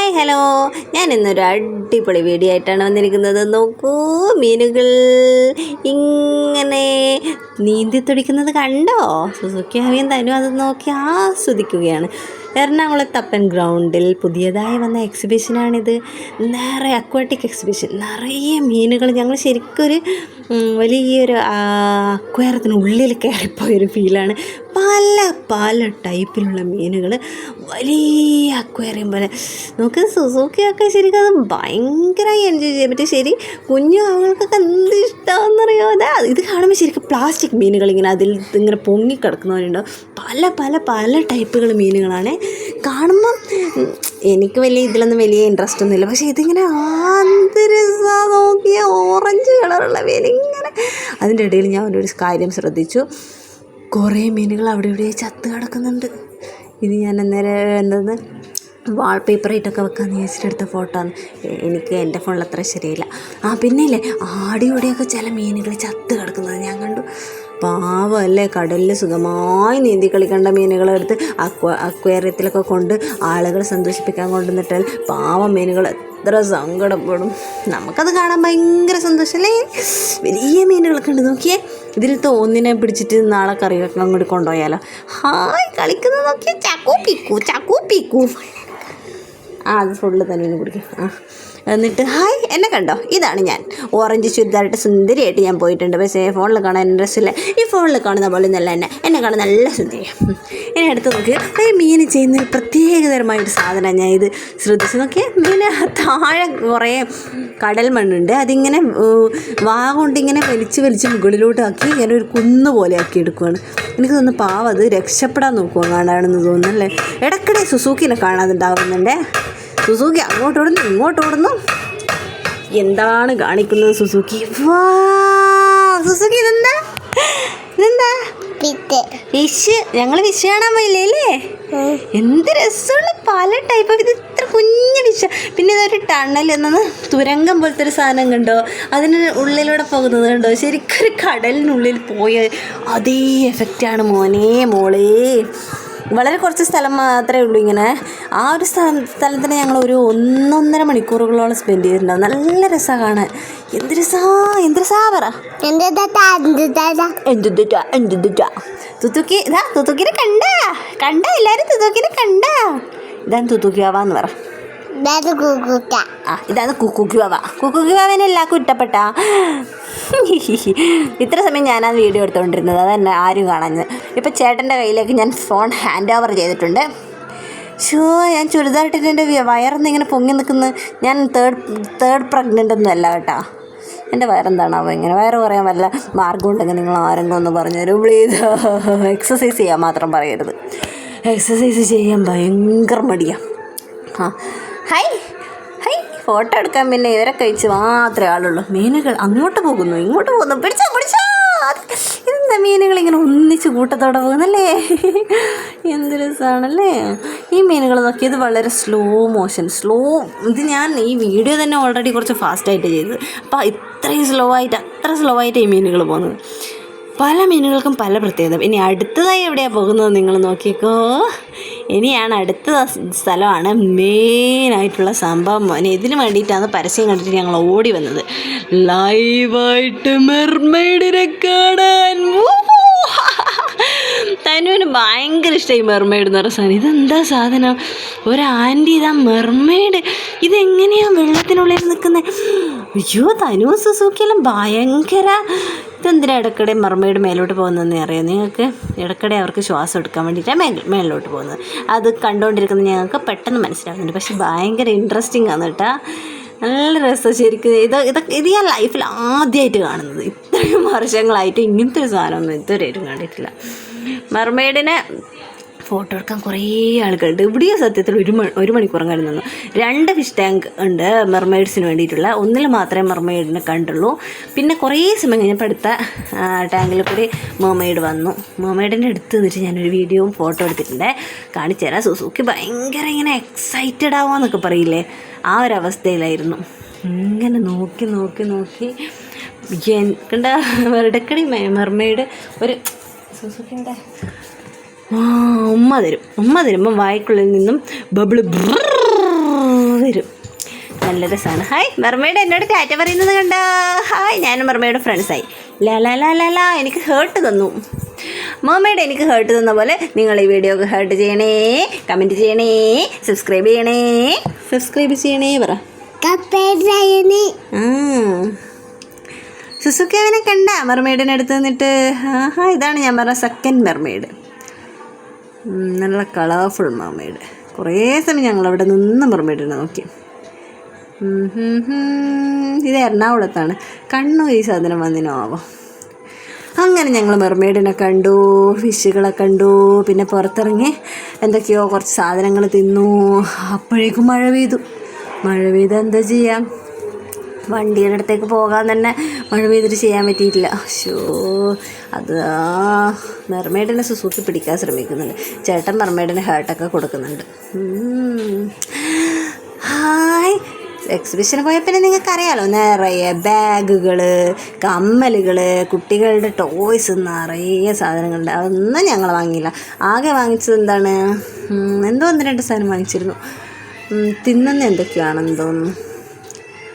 Hi hello ഞാൻ ഇന്നൊരു അടിപൊളി വീഡിയോ ആയിട്ടാണ് വന്നിരിക്കുന്നത്. നോക്കൂ മീനുകൾ ഇങ്ങനെ നീന്തി തുടിക്കുന്നത് കണ്ടോ? സുസുക്കി ഹവിയും തനു അത് നോക്കി ആസ്വദിക്കുകയാണ്. എറണാകുളത്ത് അപ്പൻ ഗ്രൗണ്ടിൽ പുതിയതായി വന്ന എക്സിബിഷനാണിത്. നിറയെ അക്വാട്ടിക് എക്സിബിഷൻ. നിറയെ മീനുകൾ. ഞങ്ങൾ ശരിക്കൊരു വലിയൊരു അക്വേറത്തിനുള്ളിൽ കയറിപ്പോയൊരു ഫീലാണ്. പല പല ടൈപ്പിലുള്ള മീനുകൾ വലിയ അക്വേറിയം പോലെ. നമുക്ക് സുസൂക്കിയൊക്കെ ശരിക്കും അത് ഭയങ്കരമായി എൻജോയ് ചെയ്യാൻ പറ്റും. ശരി കുഞ്ഞു ആളുകൾക്കൊക്കെ ഇത് കാണുമ്പോൾ ശരിക്കും പ്ലാസ്റ്റിക് മീനുകൾ ഇങ്ങനെ അതിൽ ഇങ്ങനെ പൊങ്ങിക്കിടക്കുന്നവരുണ്ട് പല പല പല ടൈപ്പുകൾ മീനുകളാണ്. കാണുമ്പം എനിക്ക് വലിയ ഇതിലൊന്നും വലിയ ഇൻട്രസ്റ്റ് ഒന്നുമില്ല. പക്ഷേ ഇതിങ്ങനെ ആന്തരസ നോക്കിയ ഓറഞ്ച് കളറുള്ള മീൻ ഇങ്ങനെ. അതിന്റെ ഇടയിൽ ഞാൻ ഒരു കാര്യം ശ്രദ്ധിച്ചു. കുറേ മീനുകൾ അവിടെ ഇവിടെ ചത്ത് കിടക്കുന്നുണ്ട്. ഇത് ഞാൻ അന്നേരം എന്തത് വാൾപേപ്പറായിട്ടൊക്കെ വെക്കാമെന്ന് വിചാരിച്ചിട്ട് എടുത്ത ഫോട്ടോ ആണ്. എനിക്ക് എന്റെ ഫോണിൽ അത്ര ശരിയില്ല ആ പിന്നെ ഇല്ലേ ആടിയോടെയൊക്കെ ചില മീനുകൾ ചത്ത് കിടക്കുന്നത് ഞാൻ കണ്ടു. പാവം അല്ലേ കടലിൽ സുഖമായി നീന്തി കളിക്കേണ്ട മീനുകളെടുത്ത് അക്വ അക്വേറിയത്തിലൊക്കെ കൊണ്ട് ആളുകൾ സന്തോഷിപ്പിക്കാൻ കൊണ്ടുവന്നിട്ടാൽ പാവം മീനുകൾ എത്ര സങ്കടപ്പെടും നമുക്കത് കാണാൻ ഭയങ്കര സന്തോഷമല്ലേ വലിയ മീനുകളൊക്കെ ഉണ്ട്. നോക്കിയേ ഇതിലത്തെ ഒന്നിനെ പിടിച്ചിട്ട് നാളെ കറി വെക്കാൻ അങ്ങോട്ട് കൊണ്ടുപോയാലോ. ഹായ് കളിക്കുന്നത് നോക്കിയേ ചക്കു പിക്കു ചക്കു പിക്കു. ആ അത് ഫുള്ള് തന്നെ കുടിക്കും. ആ. എന്നിട്ട് ഹായ് എന്നെ കണ്ടോ? ഇതാണ് ഞാൻ. ഓറഞ്ച് ചുരിദാറിട്ട് സുന്ദരിയായിട്ട് ഞാൻ പോയിട്ടുണ്ട്. പക്ഷേ ഫോണിൽ കാണാൻ ഇൻട്രസ്റ്റ് ഇല്ല. ഈ ഫോണിൽ കാണുന്ന പോലെ നല്ല എന്നെ. എന്നെ കാണാൻ നല്ല സുന്ദരിയാണ് ഇനി അടുത്ത് നോക്കി. ഈ മീൻ ചെയ്യുന്ന ഒരു പ്രത്യേകതരമായൊരു സാധനമാണ് ഞാൻ ഇത് ശ്രദ്ധിച്ച് നോക്കിയാൽ മീൻ താഴെ കുറേ കടൽ മണ്ണുണ്ട്. അതിങ്ങനെ വാ കൊണ്ടിങ്ങനെ വലിച്ച് വലിച്ച് മുകളിലോട്ടാക്കി ഇങ്ങനെ ഒരു കുന്ന് പോലെ ആക്കി എടുക്കുകയാണ് എനിക്ക് തോന്നുന്നു പാവം അത് രക്ഷപ്പെടാൻ നോക്കുക കാണാണെന്ന് തോന്നുന്നല്ലേ ഇടയ്ക്കിടെ സുസൂക്കിനെ കാണാതുണ്ടാവുന്നുണ്ടേ സുസൂക്കി അങ്ങോട്ട് ഓടുന്നു ഇങ്ങോട്ട് ഓടുന്നു എന്താണ് കാണിക്കുന്നത് സുസുക്കി? വാ സുസുക്കി ഇതെന്താ? ഇതെന്താ? വിഷ്. ഫിഷ് ഞങ്ങൾ ഫിഷ് കാണാൻ പോയില്ലേ അല്ലേ? എന്ത് രസമുള്ള പല ടൈപ്പ് ഇത് ഇത്ര കുഞ്ഞു ഫിഷ് പിന്നെ ഇതൊരു ടണൽ എന്നത് തുരങ്കം പോലത്തെ ഒരു സാധനം കണ്ടോ? അതിന് ഉള്ളിലൂടെ പോകുന്നത് കണ്ടോ? ശരിക്കൊരു കടലിനുള്ളിൽ പോയ അതേ എഫക്റ്റാണ് മോനെ മോളേ. വളരെ കുറച്ച് സ്ഥലം മാത്രമേ ഉള്ളൂ ഇങ്ങനെ. ആ ഒരു സ്ഥലം സ്ഥലത്തിന് ഞങ്ങൾ ഒരു ഒന്നൊന്നര മണിക്കൂറുകളോളം സ്പെൻഡ് ചെയ്തിട്ടുണ്ടാവും. നല്ല രസമാണ് കാണാൻ. എന്ത് രസാ എന്ത് രസാ പറ. തുത്തുക്കി ഇതാ തുത്തുക്കിനെ കണ്ട. കണ്ട എല്ലാരും തുത്തുക്കിനെ കണ്ട. ഇതാണ് തുത്തുക്കി വാവാന്ന് പറ. ഇതാണ് കുക്കുക്കി വാവ കുക്കുക്കി വാവനെ എല്ലാവർക്കും ഇഷ്ടപ്പെട്ട ഇത്ര സമയം ആ വീഡിയോ എടുത്തുകൊണ്ടിരുന്നത് അതന്നെ ആരും കാണാഞ്ഞത്. ഇപ്പം ചേട്ടന്റെ കയ്യിലേക്ക് ഞാൻ ഫോൺ ഹാൻഡ് ഓവർ ചെയ്തിട്ടുണ്ട്. ഷോ ഞാൻ ചുരിദാറിട്ടിട്ട് എന്റെ വയറൊന്നും ഇങ്ങനെ പൊങ്ങി നിൽക്കുന്നത് ഞാൻ തേർഡ് തേർഡ് പ്രഗ്നന്റ് ഒന്നും അല്ല കേട്ടോ. എന്റെ വയറെന്താണാവോ ഇങ്ങനെ? വയറ് പറയാൻ വല്ല മാർഗം ഉണ്ടെങ്കിൽ നിങ്ങൾ ആരെങ്കിലും ഒന്ന് പറഞ്ഞു തരും. പ്ലീസ് എക്സസൈസ് ചെയ്യാൻ മാത്രം പറയരുത്. എക്സസൈസ് ചെയ്യാൻ ഭയങ്കര മടിയാണ് ആ ഹൈ ഹൈ ഫോട്ടോ എടുക്കാൻ പിന്നെ ഇവരെ കഴിച്ച് മാത്രമേ ആളുള്ളൂ. മീനുകൾ അങ്ങോട്ട് പോകുന്നു ഇങ്ങോട്ട് പോകുന്നു. പിടിച്ചോ പിടിച്ചോ. എന്താ മീനുകൾ ഇങ്ങനെ ഒന്നിച്ച് കൂട്ടത്തോടെ പോകുന്നല്ലേ? എന്ത് രസമാണല്ലേ ഈ മീനുകൾ നോക്കിയത് വളരെ സ്ലോ മോഷൻ സ്ലോ ഇത് ഞാൻ ഈ വീഡിയോ തന്നെ ഓൾറെഡി കുറച്ച് ഫാസ്റ്റായിട്ട് ചെയ്തത്. അപ്പോൾ ഇത്രയും സ്ലോ ആയിട്ട് അത്ര സ്ലോ ആയിട്ട് ഈ മീനുകൾ പോകുന്നത്. പല മീനുകൾക്കും പല പ്രത്യേകത. ഇനി അടുത്തതായി എവിടെയാണ് പോകുന്നത് നിങ്ങൾ നോക്കിക്കോ ഇനിയാണ് അടുത്ത സ്ഥലമാണ് മെയിനായിട്ടുള്ള സംഭവം. മോനെ ഇതിന് വേണ്ടിയിട്ടാണ് പരസ്യം കണ്ടിട്ട് ഞങ്ങൾ ഓടി വന്നത്. ലൈവായിട്ട് മെർമെയ്ഡിനെ കാണാൻ. തനുവിന് ഭയങ്കര ഇഷ്ടമായി മെർമെയ്ഡ് എന്ന് പറഞ്ഞ സാധനം. ഇതെന്താ സാധനം? ഒരു ഇതാ മെർമെയ്ഡ് ഇതെങ്ങനെയാണ് വെള്ളത്തിനുള്ളിൽ നിൽക്കുന്നത് അയ്യോ തനു സുസൂക്കിയെല്ലാം ഭയങ്കര ഇതെന്തിനാ ഇടയ്ക്കിടെ മെർമെയ്ഡ് മേലോട്ട് പോകുന്നതെന്ന് അറിയാം നിങ്ങൾക്ക്? ഇടയ്ക്കിടെ അവർക്ക് ശ്വാസം എടുക്കാൻ വേണ്ടിയിട്ടാണ് മേൽ മേലോട്ട് പോകുന്നത്. അത് കണ്ടുകൊണ്ടിരിക്കുന്നത് ഞങ്ങൾക്ക് പെട്ടെന്ന് മനസ്സിലാവുന്നുണ്ട്. പക്ഷെ ഭയങ്കര ഇൻട്രസ്റ്റിംഗ് ആണ് കേട്ടോ. നല്ല രസം ശരിക്കും. ഇത് ഇതൊക്കെ ഇത് ഞാൻ ലൈഫിൽ ആദ്യമായിട്ട് കാണുന്നത്. ഇത്രയും വർഷങ്ങളായിട്ട് ഇങ്ങനത്തെ ഒരു സാധനമൊന്നും ഇതുവരെയായിട്ടും കണ്ടിട്ടില്ല. മെർമെയ്ഡിനെ ഫോട്ടോ എടുക്കാൻ കുറേ ആളുകളുണ്ട്. ഇവിടെയും സത്യത്തിൽ ഒരു മണി ഒരു മണിക്കൂറും കഴിഞ്ഞു നിന്നു. രണ്ട് ഫിഷ് ടാങ്ക് ഉണ്ട് മെർമെയ്ഡ്സിന് വേണ്ടിയിട്ടുള്ള. ഒന്നിൽ മാത്രമേ മെർമെയ്ഡിനെ കണ്ടുള്ളൂ. പിന്നെ കുറേ സമയം കഴിഞ്ഞപ്പോൾ അടുത്ത ടാങ്കിൽ കൂടി മെർമെയ്ഡ് വന്നു. മെർമെയ്ഡിന്റെ അടുത്ത് നിന്നിട്ട് ഞാനൊരു വീഡിയോയും ഫോട്ടോ എടുത്തിട്ടുണ്ട്. കാണിച്ചു തരാം. സുസുക്കി ഭയങ്കര ഇങ്ങനെ എക്സൈറ്റഡ് ആവാന്നൊക്കെ പറയില്ലേ? ആ ഒരു അവസ്ഥയിലായിരുന്നു. ഇങ്ങനെ നോക്കി നോക്കി നോക്കി. എൻ- ഇടക്കടി മെർമെയ്ഡ് ഒരു സുസുക്കിന്റെ. ആ ഉമ്മ തരും. ഉമ്മ തരുമ്പം വായ്ക്കുള്ളിൽ നിന്നും ബബിൾ വരും. നല്ല രസമാണ്. ഹായ് മെർമേഡ് എന്നോട് ടാറ്റ പറയുന്നത് കണ്ടോ? ഹായ് ഞാനും മെർമേഡ് ഫ്രണ്ട്സായി. ലാ ലാ ലാ ലാ ലാ എനിക്ക് ഹേർട്ട് തന്നു. മോമേഡ് എനിക്ക് ഹേർട്ട് തന്ന പോലെ നിങ്ങൾ ഈ വീഡിയോ ഒക്കെ ഹേർട്ട് ചെയ്യണേ കമന്റ് ചെയ്യണേ സബ്സ്ക്രൈബ് ചെയ്യണേ. സബ്സ്ക്രൈബ് ചെയ്യണേ പറ. ആ. സുസുക്കി അവനെ കണ്ട മെർമെയ്ഡിനെ അടുത്ത് നിന്നിട്ട് ആഹാ ഇതാണ് ഞാൻ പറഞ്ഞ സെക്കൻഡ് മെർമെയ്ഡ് നല്ല കളർഫുൾ മെർമെയ്ഡ് കുറേ സമയം ഞങ്ങൾ അവിടെ നിന്ന് മെർമെയ്ഡിനെ നോക്കി. ഇത് എറണാകുളത്താണ്. കണ്ണൂർ ഈ സാധനം വന്നിനാവോ അങ്ങനെ ഞങ്ങൾ മെർമെയ്ഡിനെ കണ്ടു ഫിഷുകളെ കണ്ടു പിന്നെ പുറത്തിറങ്ങി എന്തൊക്കെയോ കുറച്ച് സാധനങ്ങൾ തിന്നു. അപ്പോഴേക്കും മഴ പെയ്തു. മഴ പെയ്ത് എന്താ ചെയ്യാം? വണ്ടിയുടെ അടുത്തേക്ക് പോകാൻ തന്നെ മഴ പെയ്തിട്ട് ചെയ്യാൻ പറ്റിയിട്ടില്ല. ഷോ അത് ആ മെർമെയ്ഡിനെ സുസൂക്കി പിടിക്കാൻ ശ്രമിക്കുന്നുണ്ട്. ചേട്ടൻ മെർമെയ്ഡിന് ഹേർട്ടൊക്കെ കൊടുക്കുന്നുണ്ട്. ഹായ്. എക്സിബിഷന് പോയ പിന്നെ നിങ്ങൾക്കറിയാലോ നിറയെ ബാഗുകൾ കമ്മലുകൾ കുട്ടികളുടെ ടോയ്സ് നിറയെ സാധനങ്ങളുണ്ട്. അതൊന്നും ഞങ്ങൾ വാങ്ങിയില്ല. ആകെ വാങ്ങിച്ചത് എന്താണ്? എന്തോ ഒന്ന് രണ്ട് സാധനം വാങ്ങിച്ചിരുന്നു. തിന്നുന്ന എന്തൊക്കെയാണെന്ന് തോന്നുന്നു.